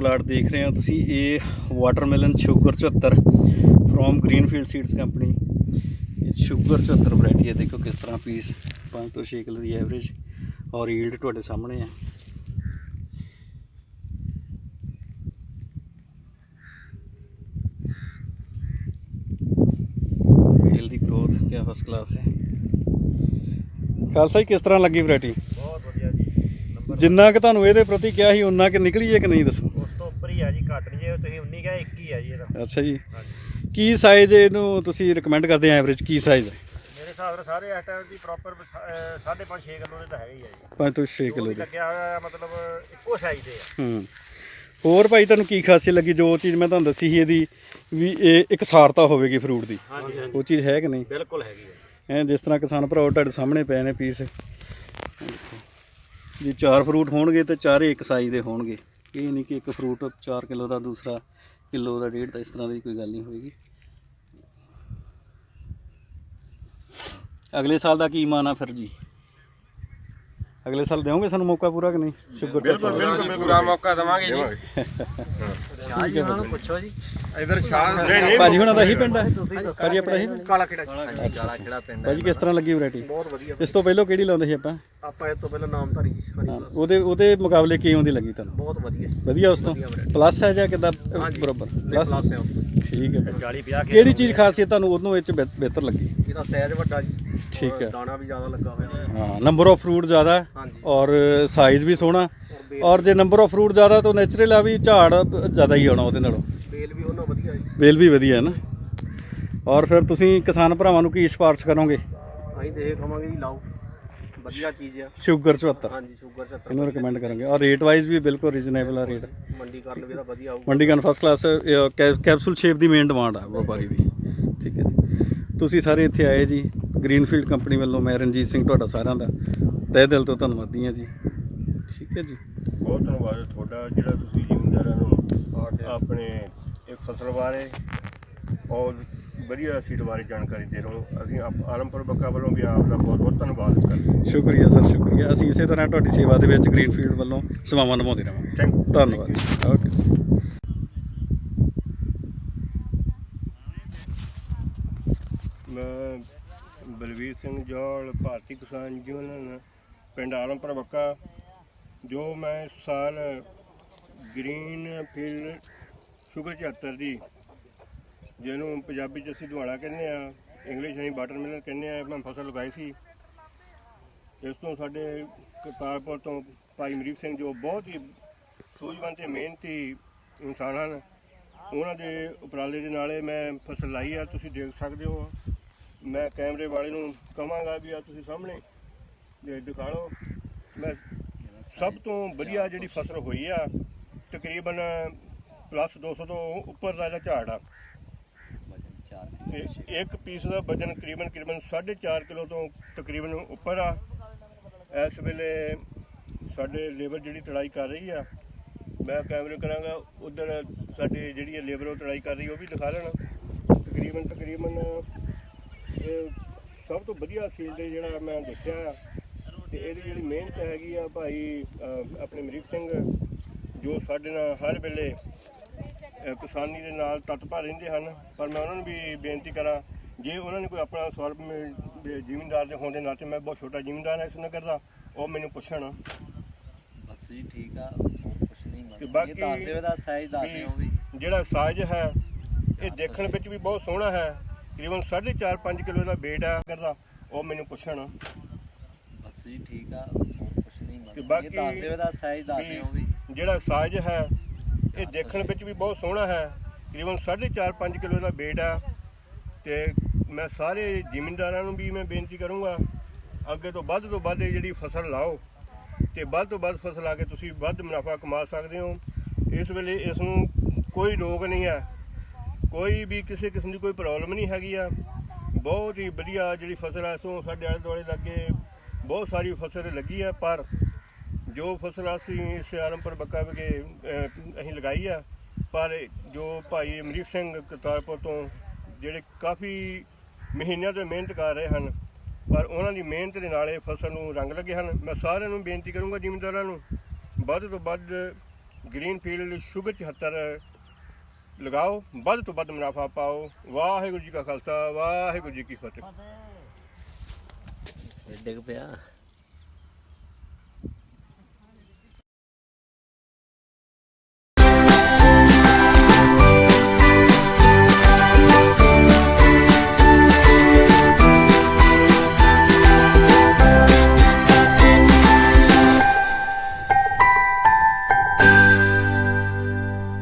Plot ਦੇਖ ਰਹੇ ਹੋ ਤੁਸੀਂ ਇਹ watermelon sugar 74 from Greenfield seeds company ਇਹ ਸ਼ੂਗਰ 74 ਵੈਰਾਈਟੀ ਹੈ ਦੇਖੋ ਕਿਸ ਤਰ੍ਹਾਂ ਪੀਸ 5 ਤੋਂ 6 ਕਿਲੋ ਦੀ ਐਵਰੇਜ ਔਰ ਯੀਲਡ ਤੁਹਾਡੇ ਸਾਹਮਣੇ ਹੈ। ਵੇਲ ਦੀ ਗਰੋਥ ਕਿਆ ਫਸਟ ਕਲਾਸ ਹੈ। ਖਾਲਸਾ ਜੀ ਕਿਸ ਤਰ੍ਹਾਂ ਲੱਗੀ ਵੈਰਾਈਟੀ ਬਹੁਤ ਵਧੀਆ ਜੀ। ਨੰਬਰ ਜਿੰਨਾ ਕਿ ਤੁਹਾਨੂੰ ਇਹਦੇ ਪ੍ਰਤੀ ਕਿਹਾ ਸੀ ਉਨਾ ਕਿ ਨਿਕਲੀ ਹੈ ਕਿ ਨਹੀਂ ਦੱਸੋ? ਹੀ ਆ ਜੀ ਘੱਟ ਨਹੀਂ ਜੇ ਤੁਸੀਂ 19 ਕਹੇ 21 ਆ ਜੀ ਇਹਦਾ। ਅੱਛਾ ਜੀ। ਹਾਂਜੀ। ਕੀ ਸਾਈਜ਼ ਇਹਨੂੰ ਤੁਸੀਂ ਰეკਮੈਂਡ ਕਰਦੇ ਆ ਐਵਰੇਜ ਕੀ ਸਾਈਜ਼ ਹੈ ਮੇਰੇ ਹਿਸਾਬ ਨਾਲ ਸਾਰੇ ਇਸ ਟਾਈਮ ਦੀ ਪ੍ਰੋਪਰ 5.5 6 ਕਿਲੋ ਦੇ ਤਾਂ ਹੈਗੇ ਹੀ ਆ ਜੀ। 5 ਤੋਂ 6 ਜੋ ਕਿਲੋ ਵੀ ਦੇ। ਲੱਗਿਆ ਹੋਇਆ ਆ, ਮਤਲਬ ਇੱਕੋ ਸਾਈਜ਼ ਦੇ ਆ। ਹੂੰ। ਹੋਰ ਭਾਈ ਤੁਹਾਨੂੰ ਕੀ ਖਾਸੀਅਤ ਲੱਗੀ? ਜੋ ਚੀਜ਼ ਮੈਂ ਤੁਹਾਨੂੰ ਦੱਸੀ ਸੀ ਇਹਦੀ ਵੀ ਇਹ ਇੱਕ ਸਾਰਤਾ ਹੋਵੇਗੀ ਫਰੂਟ ਦੀ। ਹਾਂਜੀ ਉਹ ਚੀਜ਼ ਹੈ ਕਿ ਨਹੀਂ? ਬਿਲਕੁਲ ਹੈਗੀ ਆ ਐ ਜਿਸ ਤਰ੍ਹਾਂ ਕਿਸਾਨ ਭਰਾ ਤੁਹਾਡੇ ਸਾਹਮਣੇ ਪਏ ਨੇ ਪੀਸ ਜੀ ਚਾਰ ਫਰੂਟ ਹੋਣਗੇ ਤੇ ਚਾਰੇ ਇੱਕ ਸਾਈਜ਼ ਦੇ ਹੋਣਗੇ। ਇਹ ਨਹੀਂ ਕਿ ਇੱਕ ਫਰੂਟ 4 ਕਿਲੋ ਦਾ ਦੂਸਰਾ ਕਿਲੋ ਦਾ ਡੇਢ ਦਾ ਇਸ ਤਰ੍ਹਾਂ ਦੀ ਕੋਈ ਗੱਲ ਨਹੀਂ ਹੋਏਗੀ। ਅਗਲੇ ਸਾਲ ਦਾ ਕੀ ਮਾਨ ਆ ਫਿਰ ਜੀ? ਅਗਲੇ ਸਾਲ ਦੇਵੋਗੇ ਸਾਨੂੰ ਮੌਕਾ ਪੂਰਾ ਕਿ ਨਹੀਂ? ਸ਼ੁਗਰ ਬਿਲਕੁਲ ਬਿਲਕੁਲ ਪੂਰਾ ਮੌਕਾ ਦਵਾਂਗੇ ਜੀ। ਸ਼ਾਹ ਜੀ ਉਹਨਾਂ ਨੂੰ ਪੁੱਛੋ ਜੀ। ਇਧਰ ਸ਼ਾਹ ਭਾਜੀ ਹੁਣਾਂ ਦਾ ਹੀ ਪਿੰਡ ਹੈ। ਤੁਸੀਂ ਦੱਸੋ ਭਾਜੀ ਆਪਣਾ ਹੀ। ਕਾਲਾ ਕਿਹੜਾ ਕਾਲਾ ਕਿਹੜਾ ਪਿੰਡ ਭਾਜੀ ਕਿਸ ਤਰ੍ਹਾਂ ਲੱਗੀ ਵੈਰਾਈਟੀ? ਬਹੁਤ ਵਧੀਆ। ਇਸ ਤੋਂ ਪਹਿਲਾਂ ਕਿਹੜੀ ਲਾਉਂਦੇ ਸੀ ਆਪਾਂ? ਆਪਾਂ ਇਹ ਤੋਂ ਪਹਿਲਾਂ ਨਾਮਧਾਰੀ ਹਰੀ ਹਾਂ, ਉਹਦੇ ਉਹਦੇ ਮੁਕਾਬਲੇ ਕਿਉਂ ਦੀ ਲੱਗੀ ਤੁਹਾਨੂੰ? ਬਹੁਤ ਵਧੀਆ। ਵਧੀਆ ਉਸ ਤੋਂ? ਵਧੀਆ variety। ਪਲੱਸ ਹੈ ਜਾਂ ਕਿਦਾਂ? ਹਾਂਜੀ। ਬਰਾਬਰ। ਪਲੱਸ ਪਲੱਸ ਹੈ ਠੀਕ ਹੈ। ਭਾਈ। 40 50 ਕਿਹੜੀ ਚੀਜ਼ ਖਾਸੀਅਤ ਤੁਹਾਨੂੰ ਉਹਨੂੰ ਵਿੱਚ ਬਿਹ- ਬਿਹਤਰ ਲੱਗੀ? ਇਹਦਾ ਸਾਈਜ਼ ਵੱਡਾ ਜੀ। ਠੀਕ ਹੈ। ਦਾਣਾ ਵੀ ਜ਼ਿਆਦਾ ਲੱਗਾ ਹੋਇਆ। ਹਾਂ ਨੰਬਰ ਆਫ ਫਰੂਟ ਜ਼ਿਆਦਾ ਔਰ ਸਾਈਜ਼ ਵੀ ਸੋਹਣਾ। ਔਰ ਬੇਲ ਜੇ ਨੰਬਰ ਆਫ ਫਰੂਟ ਜ਼ਿਆਦਾ ਤਾਂ ਨੇਚਰਲ ਆ ਵੀ ਝਾੜ ਜ਼ਿਆਦਾ ਹੀ ਆਉਣਾ ਉਹਦੇ ਨਾਲੋਂ। ਬੇਲ ਵੀ ਉਹਨਾਂ ਵਧੀਆ ਜੀ ਵੇਲ ਵੀ ਵਧੀਆ ਹੈ ਨਾ। ਔਰ ਫਿਰ ਤੁਸੀਂ ਕਿਸਾਨ ਭਰਾਵਾਂ ਨੂੰ ਕੀ ਸਿਫਾਰਿਸ਼ ਕਰੋਗੇ? ਅਸੀਂ ਤੇ ਇਹ ਕਹਾਂਗੇ ਜੀ ਲਾਓ। ਵਧੀਆ ਚੀਜ਼ ਆ। ਸ਼ੂਗਰ 74 ਹਾਂਜੀ ਸ਼ੂਗਰ 70 ਇਹਨੂੰ ਰეკਮੈਂਡ ਕਰਾਂਗੇ। ਔਰ ਰੇਟ ਵਾਈਜ਼ ਵੀ ਬਿਲਕੁਲ ਰੀਜ਼ਨੇਬਲ ਆ ਰੇਟ ਮੰਡੀ ਕਰਨ ਵੀ ਇਹਦਾ ਵਧੀਆ ਆਊ ਮੰਡੀ ਗਨ ਫਸਟ ਕਲਾਸ ਕੈਪਸੂਲ ਸ਼ੇਪ ਦੀ ਮੇਨ ਡਿਮਾਂਡ ਆ ਵਪਾਰੀ ਦੀ। ਠੀਕ ਹੈ ਜੀ। ਤੁਸੀਂ ਸਾਰੇ ਇੱਥੇ ਆਏ ਜੀ। ਗ੍ਰੀਨਫੀਲਡ ਕੰਪਨੀ ਵੱਲੋਂ ਮੈਂ ਰਣਜੀਤ ਸਿੰਘ ਤੁਹਾਡਾ ਸਾਰਿਆਂ ਦਾ ਤਹਿ ਦਿਲ ਤੋਂ ਧੰਨਵਾਦੀ ਹਾਂ ਜੀ। ਠੀਕ ਹੈ ਜੀ। ਬਹੁਤ ਧੰਨਵਾਦ ਤੁਹਾਡਾ ਜਿਹੜਾ ਤੁਸੀਂ ਜ਼ਿਮੀਂਦਾਰਾਂ ਨੂੰ ਆਪਣੇ ਇਹ ਫਸਲ ਬਾਰੇ ਔਰ ਵਧੀਆ ਸੀਡ ਬਾਰੇ ਜਾਣਕਾਰੀ ਦੇ ਰਹੇ ਹੋ। ਅਸੀਂ ਆਲਮਪੁਰ ਬੱਕਾ ਵੱਲੋਂ ਵੀ ਆਪ ਦਾ ਬਹੁਤ ਬਹੁਤ ਧੰਨਵਾਦ ਕਰਦੇ ਸ਼ੁਕਰੀਆ ਸਰ ਸ਼ੁਕਰੀਆ। ਅਸੀਂ ਇਸੇ ਤਰ੍ਹਾਂ ਤੁਹਾਡੀ ਸੇਵਾ ਦੇ ਵਿੱਚ ਗ੍ਰੀਨਫੀਲਡ ਵੱਲੋਂ ਸੇਵਾਵਾਂ ਨਿਭਾਉਂਦੇ ਰਹਾਂਗੇ। ਥੈਂਕ ਯੂ ਧੰਨਵਾਦ ਓਕੇ ਮੈਂ ਬਲਵੀਰ ਸਿੰਘ ਜੋਲ ਭਾਰਤੀ ਕਿਸਾਨ ਯੂਨੀਅਨ ਪਿੰਡ ਆਲਮਪੁਰ ਬੱਕਾ। ਜੋ ਮੈਂ ਇਸ ਸਾਲ ਗ੍ਰੀਨ ਫੀਲਡ ਸ਼ੂਗਰ 74 ਦੀ, ਜਿਹਨੂੰ ਪੰਜਾਬੀ ਚ ਅਸੀਂ ਦੁਆਲਾ ਕਹਿੰਦੇ ਆ, ਇੰਗਲਿਸ਼ ਅਸੀਂ ਵਾਟਰਮੈਲਨ ਕਹਿੰਦੇ ਆ, ਮੈਂ ਫਸਲ ਲਗਾਈ ਸੀ। ਇਸ ਤੋਂ ਸਾਡੇ ਕਰਤਾਰਪੁਰ ਤੋਂ ਭਾਈ ਅਮਰੀਕ ਸਿੰਘ ਜੋ ਬਹੁਤ ਹੀ ਸੂਝਵਾਨ ਤੇ ਮਿਹਨਤੀ ਇਨਸਾਨ ਹਨ, ਉਹਨਾਂ ਦੇ ਉਪਰਾਲੇ ਦੇ ਨਾਲੇ ਮੈਂ ਫਸਲ ਲਾਈ ਆ, ਤੁਸੀਂ ਦੇਖ ਸਕਦੇ ਹੋ। ਮੈਂ ਕੈਮਰੇ ਵਾਲੇ ਨੂੰ ਕਹਾਂਗਾ ਵੀ ਆ ਤੁਸੀਂ ਸਾਹਮਣੇ ਇਹ ਦਿਖਾ ਲਓ। ਮੈਂ ਸਭ ਤੋਂ ਵਧੀਆ ਜਿਹੜੀ ਫਸਲ ਹੋਈ ਆ, ਤਕਰੀਬਨ ਪਲੱਸ 200 ਤੋਂ ਉੱਪਰ ਦਾ ਜਿਹੜਾ ਝਾੜ ਆ। ਤੇ ਇੱਕ ਪੀਸ ਦਾ ਵਜਨ ਤਕਰੀਬਨ ਤਕਰੀਬਨ 4.5 ਕਿਲੋ ਤੋਂ ਤਕਰੀਬਨ ਉੱਪਰ ਆ। ਇਸ ਵੇਲੇ ਸਾਡੇ ਲੇਬਰ ਜਿਹੜੀ ਤੜਾਈ ਕਰ ਰਹੀ ਆ, ਮੈਂ ਕੈਮਰੇ ਕਰਾਂਗਾ, ਉਧਰ ਸਾਡੇ ਜਿਹੜੀ ਲੇਬਰ ਉਹ ਤੜਾਈ ਕਰ ਰਹੀ, ਉਹ ਵੀ ਦਿਖਾ ਲੈਣ। ਤਕਰੀਬਨ ਤਕਰੀਬਨ ਇਹ ਸਭ ਤੋਂ ਵਧੀਆ ਫੀਲਡ ਜਿਹੜਾ ਮੈਂ ਦੇਖਿਆ ਆ। ਤੇ ਇਹਦੀ ਜਿਹੜੀ ਮਿਹਨਤ ਹੈਗੀ ਆ ਭਾਈ ਆਪਣੇ ਅਮਰੀਕ ਸਿੰਘ ਜੋ ਸਾਡੇ ਨਾਲ ਹਰ ਵੇਲੇ ਕਿਸਾਨੀ ਦੇ ਨਾਲ ਤਤਪਰ ਰਹਿੰਦੇ ਹਨ ਪਰ ਮੈਂ ਉਹਨਾਂ ਨੂੰ ਵੀ ਬੇਨਤੀ ਕਰਾਂ ਜੇ ਉਹਨਾਂ ਨੇ ਕੋਈ ਆਪਣਾ ਸਵਾਲ ਜ਼ਿਮੀਂਦਾਰ ਦੇ ਹੋਣ ਦੇ ਨਾਤੇ ਮੈਂ ਬਹੁਤ ਛੋਟਾ ਜ਼ਿਮੀਂਦਾਰ ਹਾਂ ਇਸ ਨਗਰ ਦਾ ਉਹ ਮੈਨੂੰ ਪੁੱਛਣ। ਬਸ ਜੀ ਠੀਕ ਆ ਕੁਛ ਨਹੀਂ ਤੇ ਬਾਕੀ ਇਹ ਦੱਸ ਦਿਓ ਇਹਦਾ ਸਾਈਜ਼ ਦੱਸ ਦਿਓ ਵੀ। ਜਿਹੜਾ ਸਾਈਜ਼ ਹੈ ਇਹ ਦੇਖਣ ਵਿੱਚ ਵੀ ਬਹੁਤ ਸੋਹਣਾ ਹੈ ਤਕਰੀਬਨ 4.5 5 ਕਿਲੋ ਦਾ weight ਆ ਕਰਦਾ ਉਹ ਮੈਨੂੰ ਪੁੱਛਣ। ਬਸ ਜੀ ਠੀਕ ਆ ਕੁਛ ਨਹੀਂ ਬਸ ਤੇ ਇਹ ਬਾਕੀ ਦੱਸ ਦਿਓ ਇਹਦਾ ਸਾਈਜ਼ ਦੱਸ ਦਿਓ ਵੀ। ਜਿਹੜਾ ਸਾਈਜ਼ ਹੈ ਇਹ ਦੇਖਣ ਵਿੱਚ ਵੀ ਬਹੁਤ ਸੋਹਣਾ ਹੈ। ਤਕਰੀਬਨ 4.5 5 ਕਿਲੋ ਦਾ weight ਆ ਤੇ ਮੈਂ ਸਾਰੇ ਜ਼ਿਮੀਂਦਾਰਾਂ ਨੂੰ ਵੀ ਮੈਂ ਬੇਨਤੀ ਕਰੂੰਗਾ ਅੱਗੇ ਤੋਂ ਵੱਧ ਤੋਂ ਵੱਧ ਇਹ ਜਿਹੜੀ ਫਸਲ ਲਾਓ। ਤੇ ਵੱਧ ਤੋਂ ਵੱਧ ਫਸਲ ਲਾ ਕੇ ਤੁਸੀਂ ਵੱਧ ਮੁਨਾਫਾ ਕਮਾ ਸਕਦੇ ਹੋ। ਇਸ ਵੇਲੇ ਇਸ ਨੂੰ ਕੋਈ ਰੋਗ ਨਹੀਂ ਹੈ। ਕੋਈ ਵੀ ਕਿਸੇ ਕਿਸਮ ਦੀ ਕੋਈ ਪ੍ਰੋਬਲਮ ਨਹੀਂ ਹੈਗੀ ਆ। ਬਹੁਤ ਹੀ ਵਧੀਆ ਜਿਹੜੀ ਫਸਲ ਹੈ ਸੋ ਸਾਡੇ ਆਲੇ ਦੁਆਲੇ ਲੱਗੇ ਬਹੁਤ ਸਾਰੀ ਫਸਲ ਲੱਗੀ ਆ, ਪਰ ਜੋ ਫਸਲ ਅਸੀਂ ਇਸ ਆਲਮਪੁਰ ਬੱਕਾ ਵਿਖੇ ਅਸੀਂ ਲਗਾਈ ਆ, ਪਰ ਜੋ ਭਾਈ ਅਮਰੀਕ ਸਿੰਘ ਕਰਤਾਰਪੁਰ ਤੋਂ ਜਿਹੜੇ ਕਾਫੀ ਮਹੀਨਿਆਂ ਤੋਂ ਮਿਹਨਤ ਕਰ ਰਹੇ ਹਨ, ਪਰ ਉਹਨਾਂ ਦੀ ਮਿਹਨਤ ਦੇ ਨਾਲ ਇਹ ਫਸਲ ਨੂੰ ਰੰਗ ਲੱਗੇ ਹਨ। ਮੈਂ ਸਾਰਿਆਂ ਨੂੰ ਬੇਨਤੀ ਕਰੂੰਗਾ, ਜ਼ਿਮੀਂਦਾਰਾਂ ਨੂੰ, ਵੱਧ ਤੋਂ ਵੱਧ ਗ੍ਰੀਨਫੀਲਡ ਸ਼ੂਗਰ 74 ਲਗਾਓ, ਵੱਧ ਤੋਂ ਵੱਧ ਮੁਨਾਫਾ ਪਾਓ। ਵਾਹਿਗੁਰੂ ਜੀ ਕਾ ਖਾਲਸਾ, ਵਾਹਿਗੁਰੂ ਜੀ ਕੀ ਫਤਿਹ। 那个呀。